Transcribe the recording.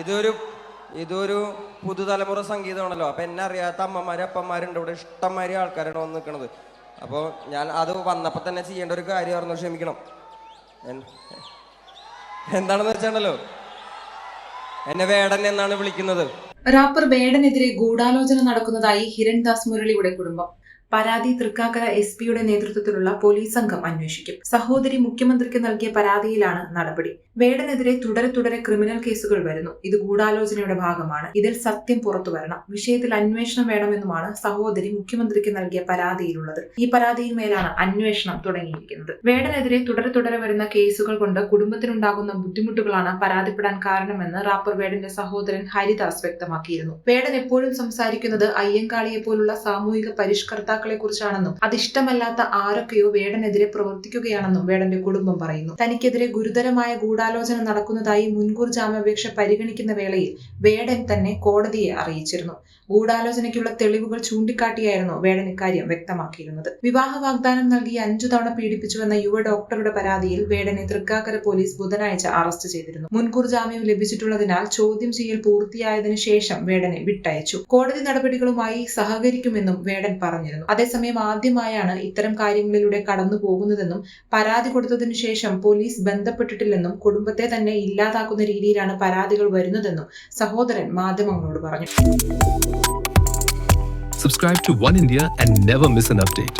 ഇതൊരു ഇതൊരു പുതുതലമുറ സംഗീതമാണല്ലോ. അപ്പൊ എന്നെ അറിയാത്ത അമ്മമാര് അപ്പന്മാരുണ്ട്. ഇവിടെ ഇഷ്ടംമാതിരി ആൾക്കാരാണ് വന്ന് നിൽക്കുന്നത് അപ്പോൾ ഞാൻ അത് വന്നപ്പോൾ തന്നെ ചെയ്യേണ്ട ഒരു കാര്യമായിരുന്നു. ക്ഷമിക്കണം. എന്താണെന്ന് വെച്ചാണല്ലോ എന്നെ വേടൻ എന്നാണ് വിളിക്കുന്നത്. റാപ്പർ വേടനെതിരെ ഗൂഢാലോചന നടക്കുന്നതായി ഹിരൺദാസ് മുരളിയുടെ കുടുംബം. പരാതി തൃക്കാക്കര എസ് പിയുടെ നേതൃത്വത്തിലുള്ള പോലീസ് സംഘം അന്വേഷിക്കും. സഹോദരി മുഖ്യമന്ത്രിക്ക് നൽകിയ പരാതിയിലാണ് നടപടി. വേടനെതിരെ തുടരെ തുടരെ ക്രിമിനൽ കേസുകൾ വരുന്നു. ഇത് ഗൂഢാലോചനയുടെ ഭാഗമാണ്. ഇതിൽ സത്യം പുറത്തു വരണം. വിഷയത്തിൽ അന്വേഷണം വേണമെന്നുമാണ് സഹോദരി മുഖ്യമന്ത്രിക്ക് നൽകിയ പരാതിയിലുള്ളത്. ഈ പരാതിയിന്മേലാണ് അന്വേഷണം തുടങ്ങിയിരിക്കുന്നത്. വേടനെതിരെ തുടരെ തുടരെ വരുന്ന കേസുകൾ കൊണ്ട് കുടുംബത്തിനുണ്ടാകുന്ന ബുദ്ധിമുട്ടുകളാണ് പരാതിപ്പെടാൻ കാരണമെന്ന് റാപ്പർ വേടന്റെ സഹോദരൻ ഹരിദാസ് വ്യക്തമാക്കിയിരുന്നു. വേടൻ എപ്പോഴും സംസാരിക്കുന്നത് അയ്യങ്കാളിയെ പോലുള്ള സാമൂഹിക പരിഷ്കർത്താക്കളെ കുറിച്ചാണെന്നും അതിഷ്ടമല്ലാത്ത ആരൊക്കെയോ വേടനെതിരെ പ്രവർത്തിക്കുകയാണെന്നും വേടന്റെ കുടുംബം പറയുന്നു. തനിക്കെതിരെ ഗുരുതരമായ ഗൂഢാലോചന നടക്കുന്നതായി മുൻകൂർ ജാമ്യാപേക്ഷ പരിഗണിക്കുന്ന വേളയിൽ വേടൻ തന്നെ കോടതിയെ അറിയിച്ചിരുന്നു. ഗൂഢാലോചനയ്ക്കുള്ള തെളിവുകൾ ചൂണ്ടിക്കാട്ടിയായിരുന്നു വേടൻ ഇക്കാര്യം വ്യക്തമാക്കിയിരുന്നത്. വിവാഹ വാഗ്ദാനം നൽകി അഞ്ചു തവണ പീഡിപ്പിച്ചുവെന്ന യുവ ഡോക്ടറുടെ പരാതിയിൽ വേടനെ തൃക്കാക്കര പോലീസ് ബുധനാഴ്ച അറസ്റ്റ് ചെയ്തിരുന്നു. മുൻകൂർ ജാമ്യം ലഭിച്ചിട്ടുള്ളതിനാൽ ചോദ്യം ചെയ്യൽ പൂർത്തിയായതിനു ശേഷം വേടനെ വിട്ടയച്ചു. കോടതി നടപടികളുമായി സഹകരിക്കുമെന്നും വേടൻ പറഞ്ഞിരുന്നു. അതേസമയം ആദ്യമായാണ് ഇത്തരം കാര്യങ്ങളിലൂടെ കടന്നു പോകുന്നതെന്നും പരാതി കൊടുത്തതിനു ശേഷം പോലീസ് ബന്ധപ്പെട്ടിട്ടില്ലെന്നും കുടുംബത്തെ തന്നെ ഇല്ലാതാക്കുന്ന രീതിയിലാണ് പരാതികൾ വരുന്നതെന്നും സഹോദരൻ മാധ്യമങ്ങളോട് പറഞ്ഞു Subscribe to One India and never miss an update.